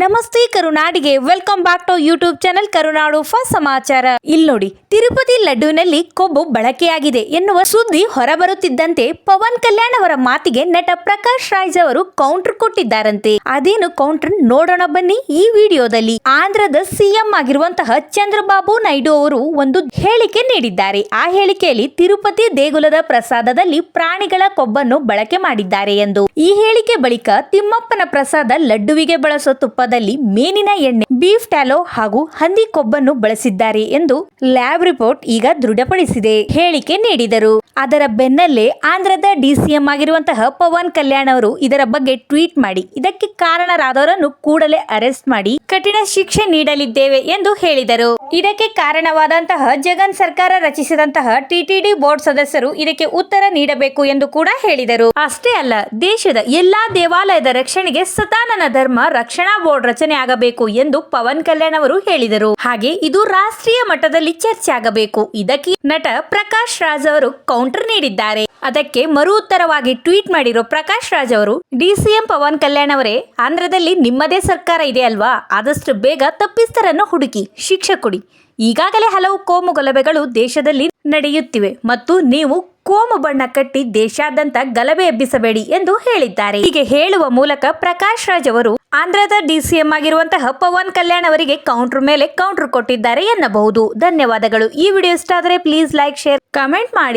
ನಮಸ್ತೆ ಕರುನಾಡಿಗೆ. Welcome back to YouTube channel Karunadu first ಸಮಾಚಾರ. ಇಲ್ಲಿ ನೋಡಿ, ತಿರುಪತಿ ಲಡ್ಡುವಿನಲ್ಲಿ ಕೊಬ್ಬು ಬಳಕೆಯಾಗಿದೆ ಎನ್ನುವ ಸುದ್ದಿ ಹೊರಬರುತ್ತಿದ್ದಂತೆ ಪವನ್ ಕಲ್ಯಾಣ್ ಅವರ ಮಾತಿಗೆ ನಟ ಪ್ರಕಾಶ್ ರಾಜ್ ಅವರು ಕೌಂಟರ್ ಕೊಟ್ಟಿದ್ದಾರಂತೆ. ಅದೇನು ಕೌಂಟರ್ ನೋಡೋಣ ಬನ್ನಿ ಈ ವಿಡಿಯೋದಲ್ಲಿ. ಆಂಧ್ರದ ಸಿಎಂ ಆಗಿರುವಂತಹ ಚಂದ್ರಬಾಬು ನಾಯ್ಡು ಅವರು ಒಂದು ಹೇಳಿಕೆ ನೀಡಿದ್ದಾರೆ. ಆ ಹೇಳಿಕೆಯಲ್ಲಿ ತಿರುಪತಿ ದೇಗುಲದ ಪ್ರಸಾದದಲ್ಲಿ ಪ್ರಾಣಿಗಳ ಕೊಬ್ಬನ್ನು ಬಳಕೆ ಮಾಡಿದ್ದಾರೆ ಎಂದು. ಈ ಹೇಳಿಕೆ ಬಳಿಕ ತಿಮ್ಮಪ್ಪನ ಪ್ರಸಾದ ಲಡ್ಡುವಿಗೆ ಬಳಸೋ ತುಪ್ಪದಲ್ಲಿ ಮೇನಿನ ಎಣ್ಣೆ, ಬೀಫ್ ಟ್ಯಾಲೋ ಹಾಗೂ ಹಂದಿ ಕೊಬ್ಬನ್ನು ಬಳಸಿದ್ದಾರೆ ಎಂದು ಲ್ಯಾಬ್ ರಿಪೋರ್ಟ್ ಈಗ ದೃಢಪಡಿಸಿದೆ. ಹೇಳಿಕೆ ನೀಡಿದರು. ಅದರ ಬೆನ್ನಲ್ಲೇ ಆಂಧ್ರದ ಡಿಸಿಎಂ ಆಗಿರುವಂತಹ ಪವನ್ ಕಲ್ಯಾಣ್ ಅವರು ಇದರ ಬಗ್ಗೆ ಟ್ವೀಟ್ ಮಾಡಿ. ಇದಕ್ಕೆ ಕಾರಣರಾದವರನ್ನು ಕೂಡಲೇ ಅರೆಸ್ಟ್ ಮಾಡಿ ಕಠಿಣ ಶಿಕ್ಷೆ ನೀಡಲಿದ್ದೇವೆ ಎಂದು ಹೇಳಿದರು. ಇದಕ್ಕೆ ಕಾರಣವಾದಂತಹ ಜಗನ್ ಸರ್ಕಾರ ರಚಿಸಿದಂತಹ ಟಿಟಿಡಿ ಬೋರ್ಡ್ ಸದಸ್ಯರು ಇದಕ್ಕೆ ಉತ್ತರ ನೀಡಬೇಕು ಎಂದು ಕೂಡ ಹೇಳಿದರು. ಅಷ್ಟೇ ಅಲ್ಲ, ದೇಶದ ಎಲ್ಲಾ ದೇವಾಲಯದ ರಕ್ಷಣೆಗೆ ಸತಾನನ ಧರ್ಮ ರಕ್ಷಣಾ ಬೋರ್ಡ್ ರಚನೆ ಆಗಬೇಕು ಎಂದು ಪವನ್ ಕಲ್ಯಾಣ್ ಅವರು ಹೇಳಿದರು. ಹಾಗೆ ಇದು ರಾಷ್ಟ್ರೀಯ ಮಟ್ಟದಲ್ಲಿ ಚರ್ಚೆ ಆಗಬೇಕು. ಇದಕ್ಕೆ ನಟ ಪ್ರಕಾಶ್ ರಾಜ್ ಅವರು ಕೌಂಟರ್ ನೀಡಿದ್ದಾರೆ. ಅದಕ್ಕೆ ಮರು ಉತ್ತರವಾಗಿ ಟ್ವೀಟ್ ಮಾಡಿರೋ ಪ್ರಕಾಶ್ ರಾಜ್ ಅವರು ಡಿಸಿಎಂ ಪವನ್ ಕಲ್ಯಾಣ್ ಅವರೇ, ಆಂಧ್ರದಲ್ಲಿ ನಿಮ್ಮದೇ ಸರ್ಕಾರ ಇದೆ ಅಲ್ವಾ? ಆದಷ್ಟು ಬೇಗ ತಪ್ಪಿಸ್ತರನ್ನು ಹುಡುಕಿ, ಶಿಕ್ಷೆ ಕೊಡಿ. ಈಗಾಗಲೇ ಹಲವು ಕೋಮು ಗಲಭೆಗಳು ದೇಶದಲ್ಲಿ ನಡೆಯುತ್ತಿವೆ ಮತ್ತು ನೀವು ಕೋಮು ಬಣ್ಣ ಕಟ್ಟಿ ದೇಶಾದ್ಯಂತ ಗಲಭೆ ಎಬ್ಬಿಸಬೇಡಿ ಎಂದು ಹೇಳಿದ್ದಾರೆ. ಹೀಗೆ ಹೇಳುವ ಮೂಲಕ ಪ್ರಕಾಶ್ ರಾಜ್ ಅವರು, ಆಂಧ್ರದ ಡಿಸಿಎಂ ಆಗಿರುವಂತಹ ಪವನ್ ಕಲ್ಯಾಣ್ ಅವರಿಗೆ ಕೌಂಟರ್ ಮೇಲೆ ಕೌಂಟರ್ ಕೊಟ್ಟಿದ್ದಾರೆ ಎನ್ನಬಹುದು. ಧನ್ಯವಾದಗಳು. ಈ ವಿಡಿಯೋ ಇಷ್ಟ ಆದರೆ ಪ್ಲೀಸ್ ಲೈಕ್, ಶೇರ್, ಕಮೆಂಟ್ ಮಾಡಿ.